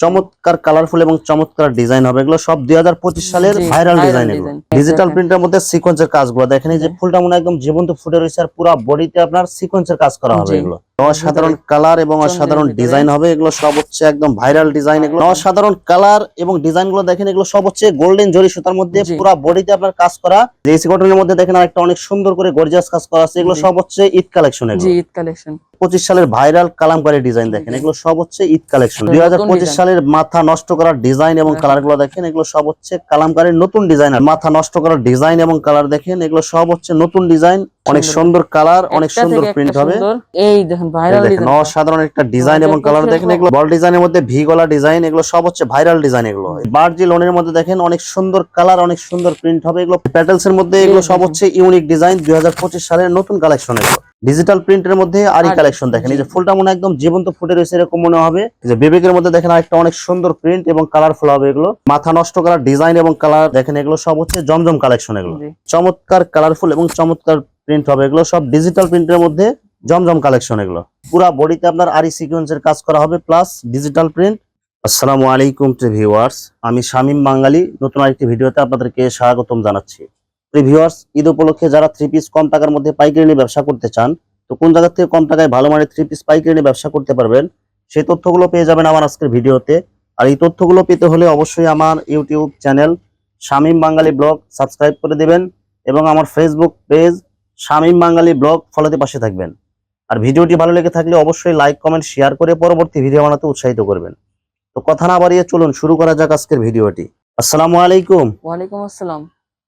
চমৎকার কালারফুল এবং চমৎকার ডিজাইন হবে। এগুলো সব দুই হাজার পঁচিশ সালের ভাইরাল ডিজাইন এগুলো। ডিজিটাল। প্রিন্টের মধ্যে সিকোয়েন্সের কাজগুলো। দেখেন এই যে ফুলটা মনে হয় একদম জীবন্ত ফুটে রয়েছে আর পুরো বডিতে আপনার সিকোয়েন্সের কাজ করা হবে এগুলো। অসাধারণ কালার এবং অসাধারণ ডিজাইন হবে। এগুলো সব হচ্ছে একদম ভাইরাল ডিজাইন। এগুলো অসাধারণ কালার এবং ডিজাইনগুলো দেখেন এগুলো সব হচ্ছে গোল্ডেন জরি সুতার মধ্যে। পুরো বডিতে আপনার কাজ করা। জেসি কটনের মধ্যে দেখেন আর একটা অনেক সুন্দর করে গর্জিয়াস কাজ করা আছে। এগুলো সব হচ্ছে ঈদ কালেকশন জি ঈদ কালেকশন। পঁচিশ সালের ভাইরাল কালামকারী ডিজাইন দেখেন এগুলো সব হচ্ছে ঈদ কালেকশন। দুই হাজার পঁচিশ সালের মাথা নষ্ট করার ডিজাইন এবং হ্যাঁ। কালারগুলো দেখেন এগুলো সব হচ্ছে কালামকারীর নতুন ডিজাইন। মাথা নষ্ট করার ডিজাইন এবং কালার দেখেন এগুলো সব হচ্ছে নতুন ডিজাইন। অনেক সুন্দর। সুন্দর কালার অনেক সুন্দর প্রিন্ট হবে। এই দেখেন ভাইরাল দেখেন অসাধারণ একটা ডিজাইন এবং কালার দেখেন এগুলো বল ডিজাইনের মধ্যে ভি গলা ডিজাইন এগুলো সব হচ্ছে ভাইরাল ডিজাইন এগুলো। বার্জি লোনের মধ্যে দেখেন অনেক সুন্দর কালার অনেক সুন্দর প্রিন্ট হবে। এগুলো প্যাটেলস এর মধ্যে এগুলো সব হচ্ছে ইউনিক ডিজাইন দুই হাজার পঁচিশ সালের নতুন কালেকশন এগুলো। ডিজিটাল প্রিন্টের মধ্যে আরি আরি, কালেকশন দেখেন এই যে ফুলটা মনে একদম জীবন্ত ফুটে রয়েছে এরকম মনে হবে। যে বিবেকের মধ্যে দেখেন আরেকটা অনেক সুন্দর প্রিন্ট এবং কালারফুল হবে এগুলো। মাথা নষ্ট করার ডিজাইন এবং কালার দেখেন এগুলো সব হচ্ছে জমজম কালেকশন এগুলো। চমৎকার কালারফুল এবং চমৎকার প্রিন্ট হবে এগুলো। সব ডিজিটাল প্রিন্টের মধ্যে জমজম কালেকশন এগুলো। পুরা বডিতে আপনার আরি সিকোয়েন্সের কাজ করা হবে প্লাস ডিজিটাল প্রিন্ট আসসালামু আলাইকুম ভিউয়ার্স আমি শামীম বাঙালি, নতুন আরেকটি ভিডিওতে আপনাদেরকে স্বাগতম জানাচ্ছি। ভিউয়ার্স ঈদ উপলক্ষে যারা থ্রি পিস কম টাকার মধ্যে পাইকারি নিয়ে ব্যবসা করতে চান, তো কোন জায়গা থেকে কম টাকায় ভালো মানের থ্রি পিস পাইকারি নিয়ে ব্যবসা করতে পারবেন, সেই তথ্যগুলো পেয়ে যাবেন আমার আজকের ভিডিওতে। আর এই তথ্যগুলো পেতে হলে অবশ্যই আমার YouTube channel Shamim Bangali blog subscribe করে দেবেন এবং আমার Facebook page Shamim Bangali blog ফলোতে পাশে থাকবেন। আর ভিডিওটি ভালো লেগে থাকলে অবশ্যই লাইক কমেন্ট শেয়ার করে পরবর্তী ভিডিও বানাতে উৎসাহিত করবেন। তো কথা না বাড়িয়ে চলুন শুরু করা যাক আজকের ভিডিওটি। আসসালামু আলাইকুম। ওয়ালাইকুম আসসালাম।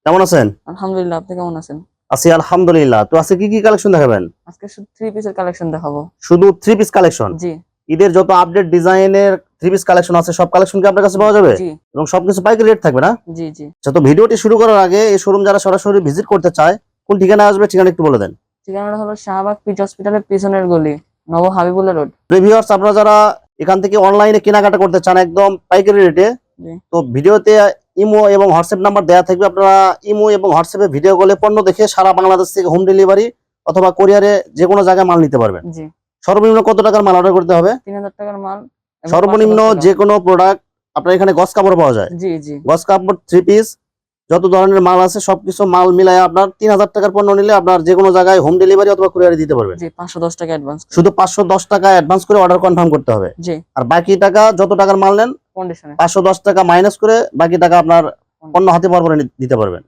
কেমন আছেন? আলহামদুলিল্লাহ আপনি কেমন আছেন? আছি আলহামদুলিল্লাহ। তো আজকে কি কি কালেকশন দেখাবেন? আজকে শুধু থ্রি পিসের কালেকশন দেখাবো। শুধু থ্রি পিস কালেকশন জি। ঈদের যত আপডেট ডিজাইনের থ্রি পিস কালেকশন আছে সব কালেকশন কি আপনার কাছে পাওয়া যাবে? জি। এবং সবকিছু পাইকারি রেট থাকবে না? জি জি। আচ্ছা তো ভিডিওটি শুরু করার আগে এই শোরুম যারা সরাসরি ভিজিট করতে চায় কোন ঠিকানা আসবে ঠিকানা একটু বলে দেন। ঠিকানাটা হলো শাহবাগ পিচ হসপিটালের পিছনের গলি নব হাবিবুল্লাহ রোড। রিভিউয়ার্স আপনারা যারা এখান থেকে অনলাইনে কেনাকাটা করতে চান একদম পাইকারি রেটে। তো ভিডিওতে ইমো এবং হোয়াটসঅ্যাপ নাম্বার দেওয়া থাকবে। আপনারা ইমো এবং হোয়াটসঅ্যাপে ভিডিও কলে পণ্য দেখে সারা বাংলাদেশ থেকে হোম ডেলিভারি অথবা কোরিয়ারে যে কোনো জায়গায় মাল নিতে পারবেন। সর্বনিম্ন কত টাকার মাল অর্ডার করতে হবে? তিন হাজার টাকার মাল সর্বনিম্ন 510 যে কোনো প্রোডাক্ট আপনার এখানে গস কাপড় পাওয়া যায়। জি জি। গস কাপড় থ্রি পিস যত ধরনের মাল আছে সবকিছু মাল মিলায় আপনার তিন হাজার টাকার পণ্য নিলে আপনার যে কোনো জায়গায় হোম ডেলিভারি অথবা কুরিয়ারি দিতে পারবেন। পাঁচশো দশ টাকা অ্যাডভান্স শুধু পাঁচশো দশ টাকা অ্যাডভান্স করে অর্ডার কনফার্ম করতে হবে। আর বাকি টাকা যত টাকার মাল নেন পাঁচশো দশ টাকা মাইনাস করে বাকি টাকা আপনার অন্য হাতে পাওয়ার পরে দিতে পারবেন।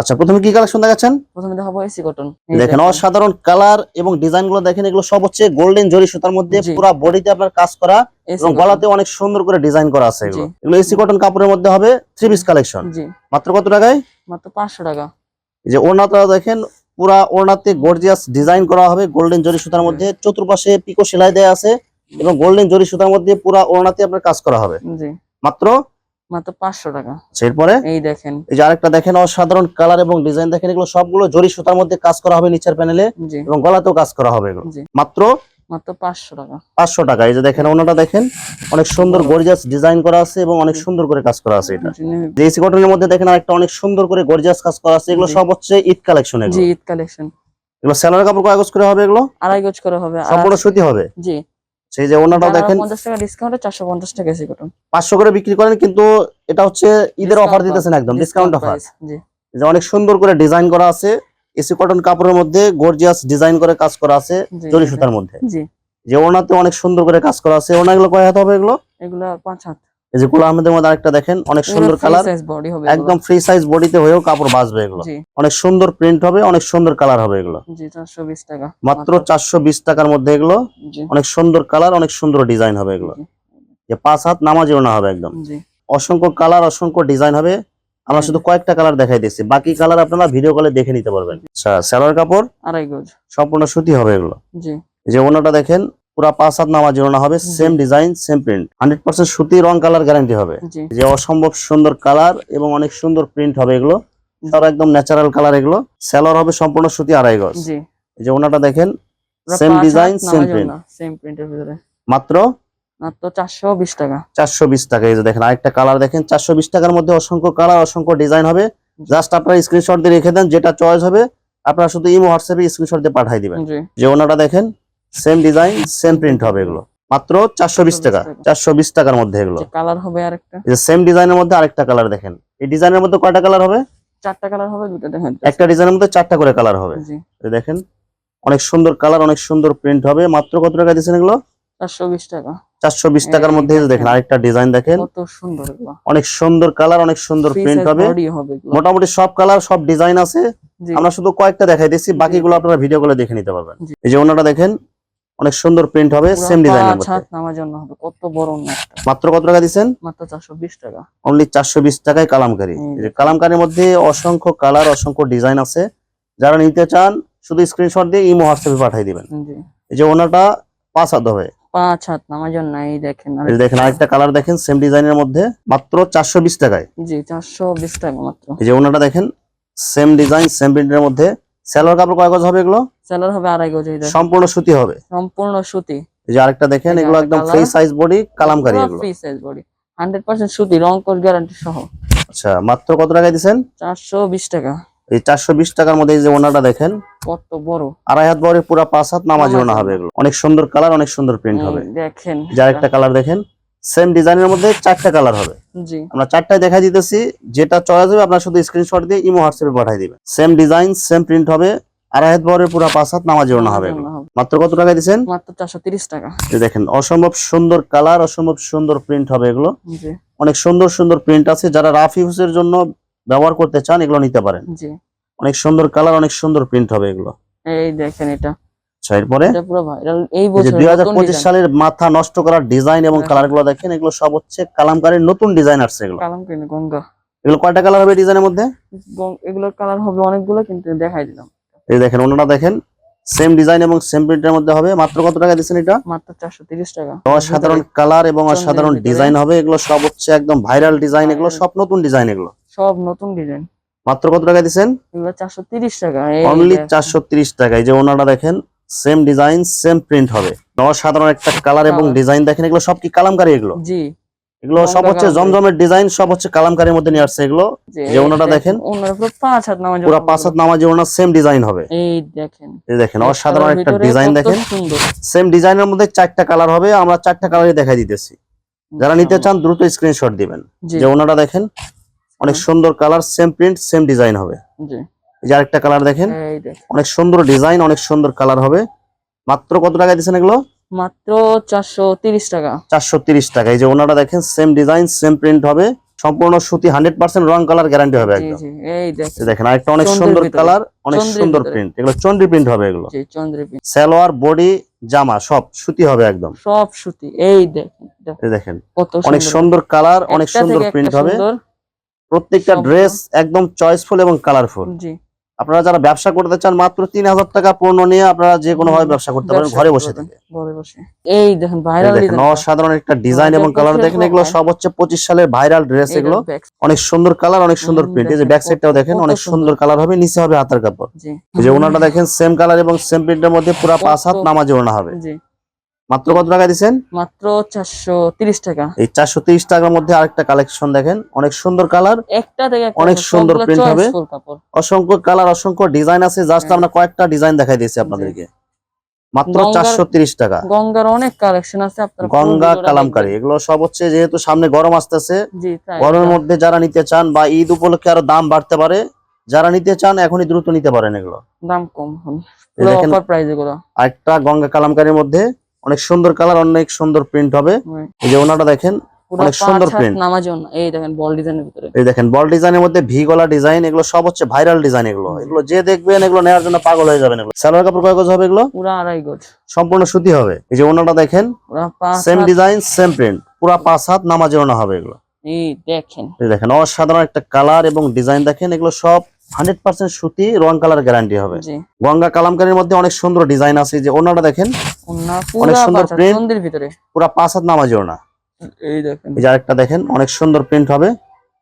আচ্ছা প্রথমে কি কালেকশন দেখাচ্ছেন? প্রথমে দেখাবো এসি কটন দেখেন অসাধারণ কালার এবং ডিজাইনগুলো দেখেন এগুলো সব হচ্ছে গোল্ডেন জরি সুতার মধ্যে পুরো বডিতে আপনার কাজ করা এবং গলাতে অনেক সুন্দর করে ডিজাইন করা আছে এগুলো। এগুলো এসি কটন কাপড়ের মধ্যে হবে থ্রি পিস কালেকশন মাত্র কত টাকায়? মাত্র পাঁচশো টাকা। এই যে ওড়নাটা দেখেন পুরা ওড়নাতে গর্জিয়াস ডিজাইন করা হবে গোল্ডেন জরি সুতার মধ্যে। চতুর্পাশে পিকো সেলাই দেয়া আছে এবং গোল্ডেন জরি সুতার মধ্যে পুরা ওড়নাতে আপনার কাজ করা হবে। জি। মাত্র মাত্র টাকা। আচ্ছা, এরপরে? এই দেখেন। এই যে আরেকটা দেখেন অসাধারণ কালার এবং ডিজাইন দেখেন এগুলো সবগুলো জরি সুতার মধ্যে কাজ করা হবে নিচের প্যানেলে এবং গলাতেও কাজ করা হবে এগুলো। মাত্র? টাকা। পাঁচশো টাকা। এই যে দেখেন ওনাটা দেখেন অনেক সুন্দর গর্জিয়াস ডিজাইন করা আছে এবং অনেক সুন্দর করে কাজ করা আছে এটা। জেসি কটনের মধ্যে দেখেন আরেকটা অনেক সুন্দর করে গর্জিয়াস কাজ করা আছে এগুলো সব হচ্ছে ঈদ কালেকশন জি ঈদ কালেকশন এগুলো স্যালার কাপড় কাগজ করে হবে এগুলো? আড়াই গজ করে হবে। সম্পূর্ণ সুতি হবে? জি। সেই যে ওনাটা দেখেন পঞ্চাশ টাকা ডিসকাউন্টে চারশো পঞ্চাশ টাকা এসি কটন পাঁচশো করে বিক্রি করেন কিন্তু এটা হচ্ছে ঈদের অফার দিতেছেন একদম ডিসকাউন্ট অফার জি। যে অনেক সুন্দর করে ডিজাইন করা আছে এসি কটন কাপড়ের মধ্যে গর্জিয়াস ডিজাইন করে কাজ করা আছে জরি সুতার মধ্যে। জি। যে ওনাতে অনেক সুন্দর করে কাজ করা আছে ওনাগুলো কয় হাত হবে এগুলো? এগুলো পাঁচ হাত। এই যে গোলা আহমেদের মধ্যে আরেকটা দেখেন অনেক সুন্দর কালার একদম ফ্রি সাইজ বডিতে হয়েও কাপড় বাঁচবে এগুলো। অনেক সুন্দর প্রিন্ট হবে অনেক সুন্দর কালার হবে এগুলো। টাকা মাত্র চারশো বিশ টাকার মধ্যে এগুলো অনেক সুন্দর কালার অনেক সুন্দর ডিজাইন হবে এগুলো। যে পাঁচ হাত নামাজিও না হবে একদম। অসংখ্য কালার অসংখ্য ডিজাইন হবে। আমরা। শুধু কয়েকটা কালার দেখাই দিচ্ছি। বাকি কালার আপনারা ভিডিও কলে দেখে নিতে পারবেন। আচ্ছা স্যালোয়ার কাপড় আড়াই গজ। সম্পূর্ণ সুতি হবে এগুলো। যে ওনাটা দেখেন পুরা পাঁচ হাত নামা ওনা হবে same design same print hundred percent সুতি রং কালার গ্যারান্টি হবে। যে অসম্ভব সুন্দর কালার এবং অনেক সুন্দর প্রিন্ট হবে এগুলো। সব একদম ন্যাচারাল কালার এগুলো। স্যালোয়ার হবে সম্পূর্ণ সুতি আড়াই গজ। এই যে ওনাটা দেখেন same design same print same প্রিন্টের ভিতরে। মাত্র? মাত্র চারশো বিশ টাকা। চারশো বিশ টাকা। এই যে দেখেন আরেকটা কালার দেখেন চারশো বিশ টাকার মধ্যে অসংখ্য কালার অসংখ্য ডিজাইন হবে। জাস্ট আপনারা স্ক্রিনশট দিয়ে রেখে দেন যেটা চয়েস হবে আপনারা শুধু ইমো হোয়াটসঅ্যাপে স্ক্রিনশট দিয়ে পাঠিয়ে দিবেন। যে ওনাটা দেখেন সেম ডিজাইন সেম প্রিন্ট হবে এগুলো। মাত্র চারশো বিশ টাকা। 420 চারশো বিশ টাকার মধ্যে এগুলো। কালার হবে আরেকটা? এই যে সেম ডিজাইনের মধ্যে আরেকটা কালার দেখেন। এই ডিজাইনের মধ্যে কয়টা কালার হবে? চারটা কালার হবে দুটো দেখেন। একটা ডিজাইনের মধ্যে চারটা করে কালার হবে। দেখেন অনেক সুন্দর কালার অনেক সুন্দর প্রিন্ট হবে। মাত্র কত টাকা দিচ্ছেন এগুলো? চারশো বিশ টাকা। চারশো বিশ টাকার মধ্যে দেখেন। আরেকটা ডিজাইন দেখেন। কত সুন্দর অনেক সুন্দর কালার অনেক সুন্দর প্রিন্ট হবে। মোটামুটি সব কালার সব ডিজাইন আছে। আমরা শুধু কয়েকটা দেখাই দিচ্ছি বাকিগুলো আপনারা ভিডিও করে দেখে নিতে পারবেন। এই যে ওনাটা দেখেন অনেক সুন্দর প্রিন্ট হবে সেম ডিজাইনের মধ্যে। হাত নামার জন্য হবে কত বড় একটা। মাত্র কত টাকা দিচ্ছেন? মাত্র চারশো বিশ টাকা। অনলি চারশো বিশ টাকায় কালামকারি। এই যে কালামকারির মধ্যে অসংখ্য কালার অসংখ্য ডিজাইন আছে। যারা নিতে চান শুধু স্ক্রিনশট দিয়ে ইমো হোয়াটসঅ্যাপে পাঠিয়ে দিবেন। জি। এই যে ওনাটা পাঁচ হাত হবে। পাঁচ হাত নামার জন্য এই দেখেন এই দেখেন আরেকটা কালার দেখেন সেম ডিজাইনের মধ্যে মাত্র চারশো বিশ টাকায়। জি চারশো বিশ টাকা মাত্র। এই যে ওনাটা দেখেন সেম ডিজাইন সেম প্রিন্টের মধ্যে স্যালোয়ার কাপড় কয় গজ হবে এগুলো? সেলার হবে আড়াই গজ সম্পূর্ণ সুতি হবে? সম্পূর্ণ সুতি। এই যে আরেকটা দেখেন এগুলো একদম ফ্রি সাইজ বডি কালামকারি এগুলো। Free size body hundred percent সুতি রং কোড গ্যারান্টি সহ। আচ্ছা মাত্র কত টাকায় দিচ্ছেন চারশো বিশ টাকা। এই চারশো বিশ টাকার মধ্যে এই যে ওনাটা দেখেন কত বড়। আড়াই হাত বড় পুরো পাঁচ হাত নামাজি ওনা হবে এগুলো। অনেক সুন্দর কালার অনেক সুন্দর প্রিন্ট হবে। দেখেন। যার একটা কালার দেখেন। সেম ডিজাইনের মধ্যে চারটা কালার হবে। জি। আমরা চারটায় দেখা দিতেছি যেটা চয়েস হবে আপনার শুধু স্ক্রিনশট দিয়ে ইমো হোয়াটসঅ্যাপে পাঠিয়ে দিবেন। সেম ডিজাইন সেম প্রিন্ট হবে আড়াই হাত বড় পুরো পাঁচ হাত নামাজি ওনা হবে মাত্র কত টাকা দিচ্ছেন মাত্র চারশো তিরিশ টাকা। দেখেন অসম্ভব সুন্দর কালার অসম্ভব সুন্দর প্রিন্ট হবে এগুলো। জি। অনেক সুন্দর সুন্দর প্রিন্ট আছে যারা রাফ ইউজের জন্য ব্যবহার করতে চান এগুলো নিতে পারেন। জি। অনেক সুন্দর কালার অনেক সুন্দর প্রিন্ট হবে এগুলো। এই দেখেন এটা। আচ্ছা এরপরে দুই হাজার পঁচিশ সালের মাথা নষ্ট করার ডিজাইন এবং হ্যাঁ। কালারগুলো দেখেন এগুলো সব হচ্ছে কালামকারীর নতুন ডিজাইন আসছে এগুলো। এগুলো কয়টা কালার হবে ডিজাইনের মধ্যে? এগুলোর কালার হবে অনেকগুলো কিন্তু দেখাই দিলাম। এই দেখেন অন্যটা দেখেন। সেম ডিজাইন এবং সেম প্রিন্টের মধ্যে হবে। মাত্র কত টাকা দিচ্ছেন এটা? মাত্র চারশো তিরিশ টাকা। অসাধারণ কালার এবং অসাধারণ ডিজাইন হবে। এগুলো সব হচ্ছে একদম ভাইরাল ডিজাইন এগুলো সব নতুন ডিজাইন এগুলো। সব নতুন ডিজাইন মাত্র কত টাকা দিচ্ছেন? এগুলো চারশো তিরিশ টাকা। এই অনলি। চারশো টাকা। এই যে ওনাটা দেখেন সেম ডিজাইন সেম প্রিন্ট হবে। অসাধারণ একটা কালার এবং ডিজাইন দেখেন এগুলো সব কি কালামকারী এগুলো? জি। এগুলো সব হচ্ছে জমজমের ডিজাইন সব হচ্ছে কালামকারীর মধ্যে নিয়ে আসছে এগুলো। যে ওনাটা দেখেন। ওনার পুরো পাঁচ হাত নামাজ পুরো পাঁচ হাত নামাজি ওনার সেম ডিজাইন হবে। এই দেখেন। এই দেখেন অসাধারণ একটা ডিজাইন দেখেন। সেম ডিজাইনের মধ্যে চারটা কালার হবে আমরা চারটা কালারই দেখাই দিতেছি। যারা নিতে চান দ্রুত স্ক্রিনশট দিবেন। যে ওনাটা দেখেন অনেক সুন্দর colour same print same design হবে। জি। এই যে আরেকটা কালার দেখেন অনেক সুন্দর ডিজাইন অনেক সুন্দর কালার হবে। মাত্র কত টাকা দিচ্ছেন এগুলো? মাত্র চারশো টাকা। চারশো টাকা। এই যে ওনাটা দেখেন সেম ডিজাইন সেম প্রিন্ট হবে। সম্পূর্ণ সুতি হান্ড্রেড পার্সেন্ট রং কালার গ্যারান্টি হবে একদম। দেখেন। আরেকটা অনেক সুন্দর কালার অনেক সুন্দর প্রিন্ট এগুলো চন্ডি প্রিন্ট হবে এগুলো। সালোয়ার বডি জামা সব সুতি হবে একদম। সব সুতি এই দেখেন দেখেন। অনেক সুন্দর। কালার অনেক সুন্দর প্রিন্ট হবে। প্রত্যেকটা ড্রেস একদম চয়েসফুল এবং কালারফুল জি। আপনারা যারা ব্যবসা করতে চান মাত্র তিন হাজার টাকা পণ্য নিয়ে আপনারা যে কোনো ভাবে ব্যবসা করতে পারেন ঘরে বসে থেকে এই দেখেন ভাইরাল অসাধারণ একটা ডিজাইন এবং কালার দেখেন এগুলো সব হচ্ছে পঁচিশ সালের ভাইরাল ড্রেস এগুলো অনেক সুন্দর কালার অনেক সুন্দর প্রিন্ট এই যে ব্যাক সাইডটাও দেখেন অনেক সুন্দর। কালার হবে নিচে হবে হাতের কাপড়। যে ওনাটা দেখেন সেম কালার এবং সেম প্রিন্টের মধ্যে পুরো পাঁচ হাত নামাজে ওনা হবে। জি। মাত্র কত টাকা দিচ্ছেন মাত্র চারশো তিরিশ টাকা। এই চারশো তিরিশ টাকার মধ্যে আরেকটা কালেকশন দেখেন। অনেক সুন্দর কালার একটা থেকে অনেক সুন্দর print হবে। অসংখ্য কালার অসংখ্য ডিজাইন আছে জাস্ট হ্যাঁ। আমরা কয়েকটা ডিজাইন দেখাই দিয়েছি আপনাদেরকে। মাত্র চারশো টাকা। গঙ্গার অনেক কালেকশন আছে গঙ্গা কালামকারী এগুলো সব হচ্ছে যেহেতু সামনে গরম আসতেছে গরমের মধ্যে যারা নিতে চান বা ঈদ উপলক্ষে আরও দাম বাড়তে পারে যারা নিতে চান এখনই দ্রুত নিতে পারেন এগুলো। দাম কম আরেকটা গঙ্গা কালামকারীর মধ্যে অনেক সুন্দর কালার অনেক সুন্দর প্রিন্ট হবে। এই যে ওনাটা দেখেন অনেক সুন্দর প্রিন্ট জন্য এই দেখেন বল ডিজাইনের ভিতরে। এই দেখেন বল ডিজাইনের মধ্যে ভি গলা ডিজাইন এগুলো সব হচ্ছে ভাইরাল ডিজাইন এগুলো। এগুলো যে দেখবেন এগুলো নেওয়ার জন্য পাগল হয়ে যাবেন এগুলো। সালোয়ার কাপড় কয় গজ হবে এগুলো? পুরা আড়াই গজ। সম্পূর্ণ সুতি হবে। এই যে ওনাটা দেখেন সেম ডিজাইন সেম প্রিন্ট পুরা পাঁচ হাত নামাজে ওনা হবে এগুলো। এই দেখেন। এই দেখেন অসাধারণ একটা কালার এবং ডিজাইন দেখেন এগুলো সব হান্ড্রেড পার্সেন্ট সুতি রং কালার গ্যারান্টি হবে। গঙ্গা কালামকারীর মধ্যে অনেক সুন্দর ডিজাইন আছে যে ওনাটা দেখেন। অনেক সুন্দর। চন্দ্রের ভিতরে। পুরা পাঁচ হাত নামাজে ওনা। এই দেখেন। এই আরেকটা দেখেন অনেক সুন্দর প্রিন্ট হবে।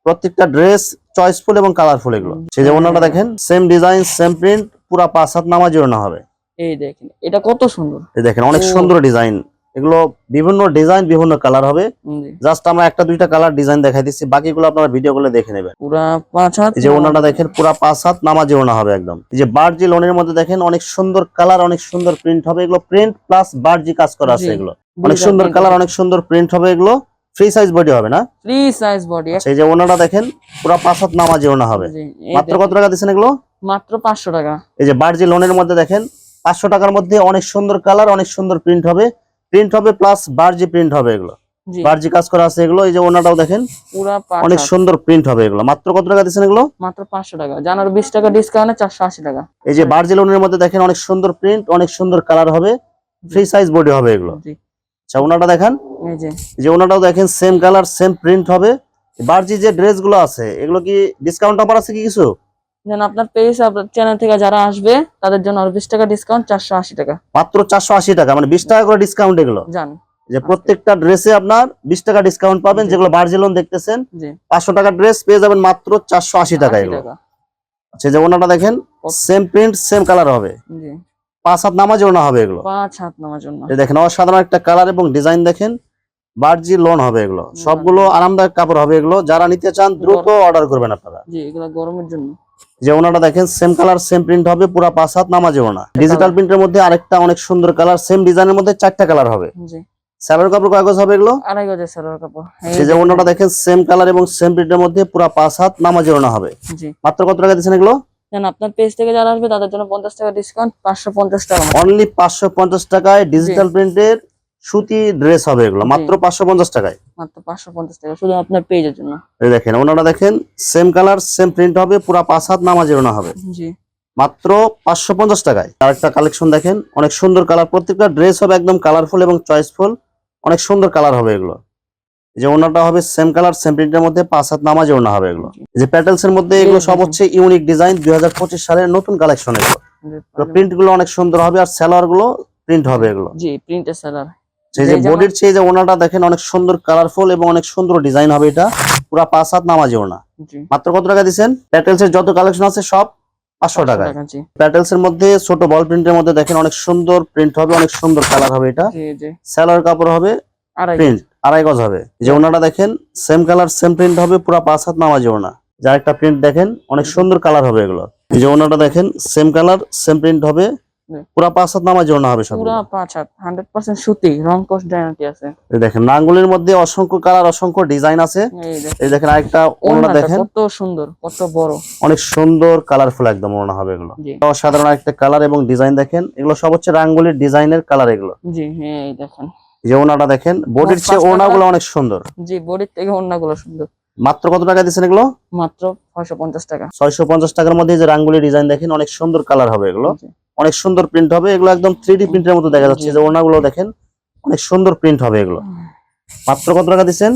প্রত্যেকটা ড্রেস চয়েসফুল এবং কালারফুল এগুলো। সেই যে ওনাটা দেখেন সেম ডিজাইন সেম প্রিন্ট পুরা পাঁচ হাত নামাজে ওনা হবে। এই দেখেন এটা কত সুন্দর। এই দেখেন অনেক সুন্দর ডিজাইন। এগুলো বিভিন্ন ডিজাইন বিভিন্ন কালার হবে। জাস্ট আমরা একটা দুইটা কালার ডিজাইন দেখাই দিচ্ছি। বাকিগুলো আপনারা ভিডিও গুলো দেখে নেবেন। পুরা পাঁচ হাত? এই যে ওনাটা দেখেন পুরা পাঁচ হাত নামাজি ওনা হবে একদম। এই যে বার্জি লোনের মধ্যে দেখেন অনেক সুন্দর কালার অনেক সুন্দর প্রিন্ট হবে। এগুলো প্রিন্ট প্লাস বার্জি কাজ করা আছে এগুলো। অনেক সুন্দর কালার অনেক সুন্দর প্রিন্ট হবে এগুলো। ফ্রি সাইজ বডি হবে না? ফ্রি সাইজ বডি সেই যে ওনাটা দেখেন পুরা পাঁচ হাত নামাজি ওনা হবে। মাত্র কত টাকা দিচ্ছেন এগুলো? মাত্র পাঁচশো টাকা। এই যে বার্জি লোনের মধ্যে দেখেন পাঁচশো টাকার মধ্যে অনেক সুন্দর কালার অনেক সুন্দর প্রিন্ট হবে। প্রিন্ট হবে প্লাস বার্জি প্রিন্ট হবে এগুলো। বার্জি কাজ করা আছে এগুলো এই যে ওনাটাও দেখেন অনেক সুন্দর প্রিন্ট হবে এগুলো। মাত্র কত টাকা দিচ্ছেন এগুলো? মাত্র পাঁচশো টাকা। জানার বিশ টাকা ডিসকাউন্টে চারশো আশি টাকা। এই যে বার্জি লোনের মধ্যে দেখেন অনেক সুন্দর প্রিন্ট অনেক সুন্দর কালার হবে। ফ্রি সাইজ বডি হবে এগুলো। জি। আচ্ছা ওনাটা দেখেন। এই যে। ওনাটাও দেখেন সেম কালার সেম প্রিন্ট হবে। বার্জি যে ড্রেসগুলো আছে এগুলো কি ডিসকাউন্ট অফার আছে কি কিছু? যেন আপনার পেজ আপনার চ্যানেল থেকে যারা আসবে তাদের জন্য আর বিশ টাকা ডিসকাউন্ট চারশো আশি টাকা। মাত্র চারশো আশি টাকা মানে বিশ টাকা করে ডিসকাউন্ট এগুলো। জান। যে প্রত্যেকটা ড্রেসে আপনার বিশ টাকা ডিসকাউন্ট পাবেন যেগুলো বার্জি লোন দেখতেছেন জি। পাঁচশো টাকার ড্রেস পেয়ে যাবেন মাত্র চারশো আশি টাকা এগুলো। টাকা। আচ্ছা যে ওনাটা দেখেন সেম প্রিন্ট সেম কালার হবে। জি। পাঁচ হাত নামাজে ওনা হবে এগুলো। পাঁচ হাত নেওয়ার জন্য এই দেখেন অসাধারণ একটা কালার এবং ডিজাইন দেখেন বার্জি লোন হবে এগুলো। সবগুলো আরামদায়ক কাপড় হবে এগুলো। যারা নিতে চান দ্রুত অর্ডার করবেন আপনারা। জি এগুলো গরমের জন্য। যে ওনাটা দেখেন সেম কালার সেম প্রিন্ট হবে পুরা পাঁচ হাত নামাজে ওনা। ডিজিটাল প্রিন্টের মধ্যে আরেকটা অনেক সুন্দর কালার সেম ডিজাইনের মধ্যে চারটা কালার হবে। স্যালোর কাপড় কাগজ হবে এগুলো? আড়াই গজের সেলোর কাপড়। এই সেই যে ওনাটা দেখেন সেম কালার এবং সেম প্রিন্টের মধ্যে পুরা পাঁচ হাত নামাজে ওনা হবে। জি। মাত্র কত টাকা দিচ্ছেন এগুলো? যেন আপনার পেজ থেকে যারা আসবে তাদের জন্য পঞ্চাশ টাকা ডিসকাউন্ট পাঁচশো পঞ্চাশ টাকা অনলি পাঁচশো পঞ্চাশ টাকায় ডিজিটাল প্রিন্টের সুতি ড্রেস হবে এগুলো মাত্র পাঁচশো পঞ্চাশ টাকায়। মাত্র টাকা শুধু আপনার পেজের জন্য। এই দেখেন দেখেন সেম কালার সেম প্রিন্ট হবে পুরা পাঁচ হাত ওনা হবে। জি। মাত্র পাঁচশো পঞ্চাশ টাকায়। আরেকটা কালেকশন দেখেন অনেক সুন্দর কালার প্রত্যেকটা ড্রেস হবে একদম কালারফুল এবং চয়েসফুল অনেক সুন্দর কালার হবে এগুলো। যে ওনাটা হবে সেম কালার সেম প্রিন্টের মধ্যে পাঁচ হাত নামাজে ওনা হবে এগুলো। যে প্যাটেলস এর মধ্যে এগুলো সব হচ্ছে ইউনিক ডিজাইন দুই হাজার পঁচিশ সালের নতুন কালেকশন এগুলো। প্রিন্টগুলো অনেক সুন্দর হবে আর সেলারগুলো প্রিন্ট হবে এগুলো। জি প্রিন্টের সেলার সেই যে বডির চেয়ে যে ওনাটা দেখেন অনেক সুন্দর কালারফুল এবং অনেক সুন্দর ডিজাইন হবে এটা। পুরা পাঁচ হাত নামাজে ওনা। মাত্র কত টাকা দিচ্ছেন? প্যাটেলস এর যত কালেকশন আছে সব পাঁচশো টাকায়। টাকা প্যাটেলস এর মধ্যে ছোট বল প্রিন্টের মধ্যে দেখেন অনেক সুন্দর প্রিন্ট হবে অনেক সুন্দর কালার হবে এটা। স্যালোয়ার কাপড় হবে প্রিন্ট আড়াই গজ হবে। যে ওনাটা দেখেন সেম কালার সেম প্রিন্ট হবে পুরা পাঁচ হাত নামাজে ওনা। যার একটা প্রিন্ট দেখেন অনেক সুন্দর কালার হবে এগুলো। যে ওনাটা দেখেন সেম কালার সেম প্রিন্ট হবে। পুরা পাঁচ হাত নামাজে ওনা হবে সব পুরা পাঁচ হাত হান্ড্রেড পার্সেন্ট সুতি রং গ্যারান্টি আছে। দেখেন নাঙ্গুলের মধ্যে অসংখ্য কালার অসংখ্য ডিজাইন আছে। এই দেখেন। আরেকটা দেখেন। কত সুন্দর কত বড়। অনেক সুন্দর কালারফুল একদম ওনা হবে এগুলো। জি। অসাধারণ একটা কালার এবং ডিজাইন দেখেন। এগুলো সব হচ্ছে রাঙ্গুলির ডিজাইনের কালার এগুলো। জি এই দেখেন। যে ওনাটা দেখেন বডির চেয়ে ওনাগুলো অনেক সুন্দর। জি বডির থেকে অন্যগুলো সুন্দর। মাত্র কত টাকা দিচ্ছেন এগুলো? মাত্র ছয়শো পঞ্চাশ টাকা। ছয়শো পঞ্চাশ টাকার মধ্যে যে রাঙ্গুলি ডিজাইন দেখেন অনেক সুন্দর কালার হবে এগুলো। অনেক সুন্দর প্রিন্ট হবে এগুলো একদম থ্রি ডি প্রিন্টের মতো দেখা যাচ্ছে। যে ওনাগুলো দেখেন অনেক সুন্দর প্রিন্ট হবে এগুলো। মাত্র কত টাকা দিচ্ছেন?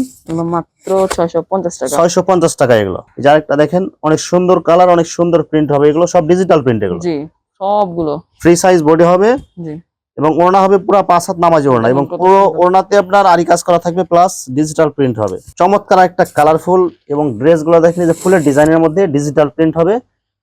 মাত্র ছয়শো পঞ্চাশ টাকা। ছয়শো পঞ্চাশ টাকা এগুলো। এই যে আরেকটা দেখেন অনেক সুন্দর কালার অনেক সুন্দর প্রিন্ট হবে এগুলো। সব ডিজিটাল প্রিন্ট এগুলো। জি সবগুলো। ফ্রি সাইজ বডি হবে। জি। এবং ওড়না হবে পুরো পাঁচ হাত নামাজি ওড়না এবং পুরো ওড়নাতে আপনার আরি কাজ করা থাকবে প্লাস ডিজিটাল প্রিন্ট হবে। চমৎকার একটা কালারফুল এবং ড্রেসগুলো দেখেন যে ফুলের ডিজাইনের মধ্যে ডিজিটাল প্রিন্ট হবে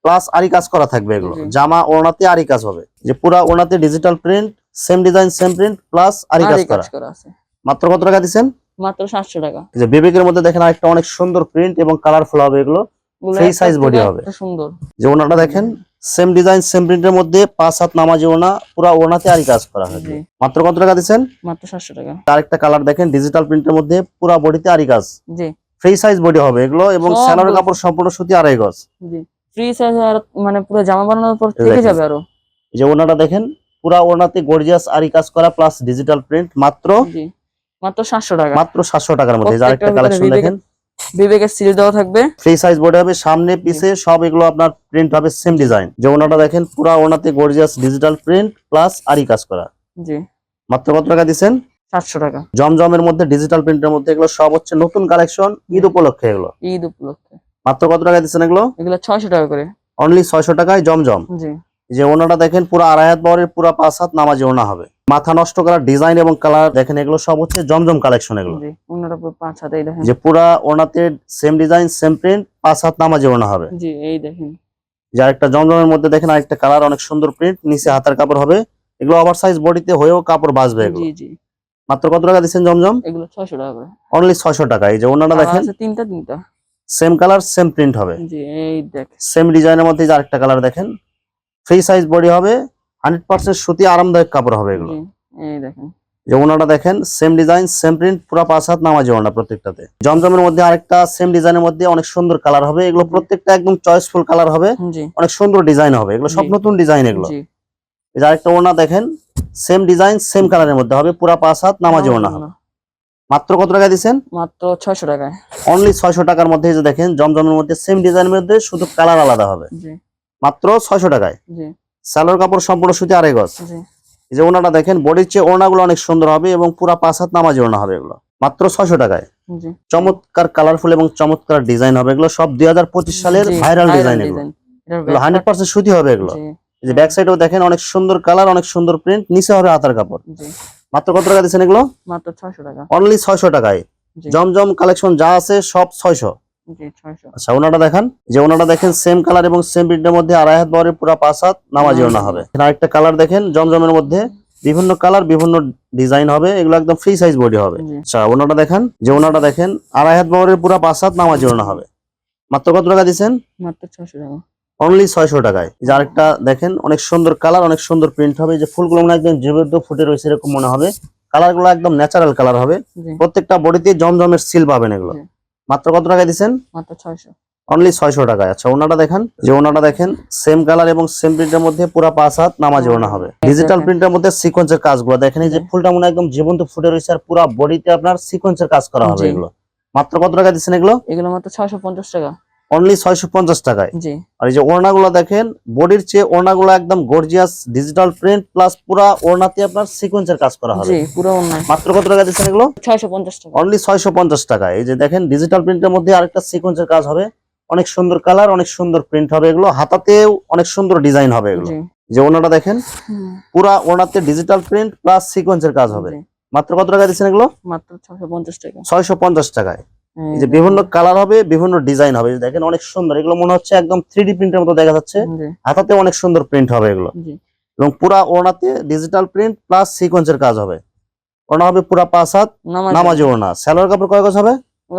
প্লাস আরি কাজ করা থাকবে এগুলো। জামা ওড়নাতে আরি কাজ হবে। যে পুরা ওড়নাতে digital print same design same print plus আরি কাজ করা। আছে। মাত্র কত টাকা দিচ্ছেন? মাত্র সাতশো টাকা। যে বিবেকের মধ্যে দেখেন আরেকটা অনেক সুন্দর প্রিন্ট এবং কালারফুল হবে এগুলো। এগুলো সাইজ থেকে হবে। সুন্দর। যে ওড়নাটা দেখেন সেম ডিজাইন সেম প্রিন্টের মধ্যে পাঁচ হাত নামাজি ওড়না পুরা ওড়নাতে আরি কাজ করা জি। মাত্র কত টাকা দিচ্ছেন? মাত্র সাতশো টাকা। আরেকটা কালার দেখেন ডিজিটাল প্রিন্টের মধ্যে পুরা বডিতে আরি কাজ। জি। ফ্রি সাইজ বডি হবে এগুলো এবং। স্যালোর কাপড় সম্পূর্ণ সুতি আড়াই গজ। জি। ফ্রি সাইজ আর মানে পুরো জামা বানানোর পর থেকে যাবে আরও। এই যে ওনাটা দেখেন পুরা ওনাতে গর্জিয়াস আরি কাজ করা প্লাস ডিজিটাল প্রিন্ট মাত্র জি। মাত্র সাতশো টাকা। মাত্র সাতশো টাকার মধ্যে। আরেকটা কালেকশন দেখেন। বিবেকের সিল দেওয়া থাকবে। ফ্রি সাইজ বডি হবে সামনে পিছে সব এগুলো আপনার প্রিন্ট হবে সেম ডিজাইন যে ওনাটা দেখেন পুরা ওনাতে গর্জিয়াস ডিজিটাল প্রিন্ট প্লাস আরি কাজ করা। জি। মাত্র কত টাকা দিচ্ছেন? সাতশো টাকা। জমজমের মধ্যে ডিজিটাল প্রিন্টের মধ্যে এগুলো সব হচ্ছে নতুন কালেকশন ঈদ উপলক্ষে এগুলো। ঈদ উপলক্ষে। মাত্র কত টাকা দিচ্ছেন এগুলো? এগুলো ছয়শো টাকা করে। অনলি ছয়শো টাকায় জমজম। জি। যে ওনাটা দেখেন পুরো আড়াই হাত বহরের পুরো পাঁচ হাত নামাজি ওনা হবে। মাথা নষ্ট করার ডিজাইন এবং কালার দেখেন এগুলো সব হচ্ছে জমজম কালেকশন এগুলো। যে পুরা ওনাতে সেম ডিজাইন সেম প্রিন্ট পাঁচ হাত নামাজি ওনা হবে। জি এই দেখেন। যে আরেকটা জমজমের মধ্যে দেখেন আরেকটা কালার অনেক সুন্দর প্রিন্ট নিচে হাতার কাপড় হবে। এগুলো ওভার সাইজ বডিতে হয়েও কাপড় বাঁচবে এগুলো। জি জি। মাত্র কত টাকা দিচ্ছেন জমজম? এগুলো ছয়শো টাকা অনলি ছয়শো টাকা। এই যে ওনাটা দেখেন তিনটা তিনটা। সেম কালার সেম প্রিন্ট হবে। জি এই দেখ। সেম ডিজাইনের মধ্যে যে আরেকটা কালার দেখেন। ফ্রি সাইজ বডি হবে হান্ড্রেড পার্সেন্ট সুতি আরামদায়ক কাপড় হবে এগুলো। এই দেখেন। যে ওনাটা দেখেন সেম ডিজাইন সেম প্রিন্ট পুরো পাঁচ হাত নামাজি ওনা প্রত্যেকটাতে। জমজমের মধ্যে আরেকটা সেম ডিজাইনের মধ্যে অনেক সুন্দর কালার হবে। এগুলো প্রত্যেকটা একদম চয়েসফুল কালার হবে। অনেক সুন্দর ডিজাইন হবে। এগুলো সব নতুন ডিজাইন এগুলো। জি। এই আরেকটা ওনা দেখেন সেম ডিজাইন সেম কালারের মধ্যে হবে। পুরো পাঁচ হাত নামাজি ওনা হবে। মাত্র কত টাকা দিচ্ছেন? মাত্র ছয়শো টাকায়। অনলি ছয়শো টাকার মধ্যে যে দেখেন জমজমের মধ্যে সেম ডিজাইনের মধ্যে শুধু কালার আলাদা হবে। জি। মাত্র ছয়শো টাকায়। জি। সালোয়ার কাপড় সম্পূর্ণ সুতি আড়াই গজ। এই যে ওনাটা দেখেন বডির চেয়ে ওড়নাগুলো অনেক সুন্দর হবে এবং পুরা পাঁচ হাত নামাজি ওড়না হবে এগুলো। মাত্র ছয়শো টাকায়। চমৎকার কালারফুল এবং চমৎকার ডিজাইন হবে এগুলো। সব দুই হাজার পঁচিশ সালের ভাইরাল ডিজাইন এগুলো। হান্ড্রেড পার্সেন্ট সুতি হবে এগুলো। যে ব্যাক সাইডেও দেখেন অনেক সুন্দর কালার অনেক সুন্দর প্রিন্ট নিচে হবে হাতার কাপড়। মাত্র কত টাকা দিচ্ছেন এগুলো? মাত্র ছয়শো টাকা। অনলি ছয়শো টাকায়। জমজম কালেকশন যা আছে সব ছয়শো। আচ্ছা ওনাটা দেখেন যে ওনাটা দেখেন সেম কালার এবং সেম প্রিন্টের মধ্যে আড়াই হাত বহরের পুরো পাঁচ হাত নামাজি ওনা হবে। এখানে আরেকটা কালার দেখেন জমজমের মধ্যে বিভিন্ন কালার বিভিন্ন ডিজাইন হবে এগুলো একদম ফ্রি সাইজ বডি হবে। আচ্ছা ওনাটা দেখেন যে ওনাটা দেখেন আড়াই হাত বহরের পুরো পাঁচ হাত নামাজি ওনা হবে। মাত্র কত টাকা দিচ্ছেন? মাত্র ছয়শো টাকা। অনলি ছয়শো টাকায়। যে আরেকটা দেখেন অনেক সুন্দর কালার অনেক সুন্দর প্রিন্ট হবে। যে ফুলগুলো মনে একদম ফুটে রয়েছে এরকম মনে হবে। কালারগুলো একদম ন্যাচারাল কালার হবে। প্রত্যেকটা বডিতে জমজমের সিল পাবেন এগুলো। মাত্র কত টাকা দিচ্ছেন মাত্র ছয়শো। অনলি ছয়শো টাকা আচ্ছা ওনাটা দেখেন। যে ওনাটা দেখেন সেম কালার এবং সেম প্রিন্টের মধ্যে পুরো পাঁচ হাত নামাজ ওনা হবে। ডিজিটাল দেখেন। প্রিন্টের মধ্যে সিকোয়েন্সের কাজগুলো। দেখেন এই যে ফুলটা মনে হয় একদম জীবন্ত ফুটে রয়েছে আর পুরো বডিতে আপনার সিকোয়েন্সের কাজ করা হবে এগুলো। মাত্র কত টাকা দিচ্ছেন এগুলো? এগুলো মাত্র ছয়শো পঞ্চাশ টাকা। অনলি ছয়শো পঞ্চাশ টাকায়। আর এই যে ওড়নাগুলো দেখেন বডির চেয়ে ওড়নাগুলো একদম গর্জিয়াস ডিজিটাল প্রিন্ট প্লাস পুরা ওড়নাতে আপনার সিকোয়েন্সের কাজ করা হবে। মাত্র কত টাকা দিচ্ছেন এগুলো? ছয়শো পঞ্চাশ টাকা। অনলি ছয়শো পঞ্চাশ টাকা এই যে দেখেন ডিজিটাল প্রিন্টের মধ্যে আরেকটা সিকোয়েন্সের কাজ হবে। অনেক সুন্দর কালার অনেক সুন্দর প্রিন্ট হবে এগুলো। হাতাতেও অনেক সুন্দর ডিজাইন হবে এগুলো। যে ওনাটা দেখেন পুরা ওনাতে ডিজিটাল প্রিন্ট প্লাস সিকোয়েন্সের কাজ হবে। মাত্র কত টাকা দিচ্ছেন এগুলো? মাত্র ছয়শো পঞ্চাশ টাকা। ছয়শো পঞ্চাশ টাকায়। যে বিভিন্ন কালার হবে বিভিন্ন ডিজাইন হবে। দেখেন অনেক সুন্দর। এগুলো মনে হচ্ছে একদম থ্রি ডি প্রিন্টের মতো দেখা যাচ্ছে। হাতাতে অনেক সুন্দর প্রিন্ট হবে এগুলো। এবং পুরা ওড়নাতে ডিজিটাল প্রিন্ট প্লাস সিকোয়েন্সের কাজ হবে। ওড়না হবে পুরা পাঁচ হাত নামাজ ওড়না। সালোয়ার কাপড় কয় গজ হবে?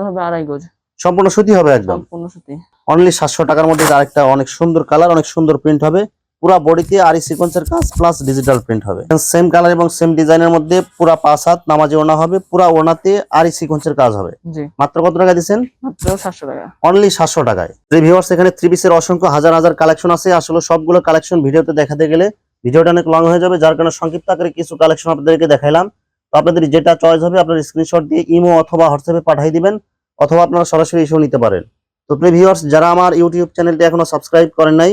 হবে আড়াই গজ। সম্পূর্ণ সুতি হবে একদম। সম্পূর্ণ সুতি। অনলি সাতশো টাকার মধ্যে আরেকটা অনেক সুন্দর কালার অনেক সুন্দর প্রিন্ট হবে। পুরা বডিতে আরি সিকোয়েন্সের কাজ প্লাস ডিজিটাল প্রিন্ট হবে। সেম কালার এবং সেম ডিজাইনের মধ্যে পুরা পাঁচ হাত নামাজি ওনা হবে পুরা ওড়নাতে আরি সিকোয়েন্সের কাজ হবে। মাত্র কত টাকা দিচ্ছেন মাত্র সাতশো টাকা। অনলি সাতশো টাকায়। ভিউয়ার্স এখানে থ্রি পিসের অসংখ্য হাজার হাজার কালেকশন আছে। আসলে সবগুলো কালেকশন ভিডিওতে দেখাতে গেলে ভিডিওটা অনেক লং হয়ে যাবে। যার কারণে সংক্ষিপ্ত আকারে কিছু কালেকশন আপনাদেরকে দেখাইলাম। তো আপনাদের যেটা চয়েস হবে আপনার স্ক্রিনশট দিয়ে ইমো অথবা হোয়াটসঅ্যাপে পাঠিয়ে দিবেন অথবা আপনারা সরাসরি ইস্যু নিতে পারেন। তো প্রিয় ভিউয়ার্স যারা আমার ইউটিউব চ্যানেলটি এখনও সাবস্ক্রাইব করেন নাই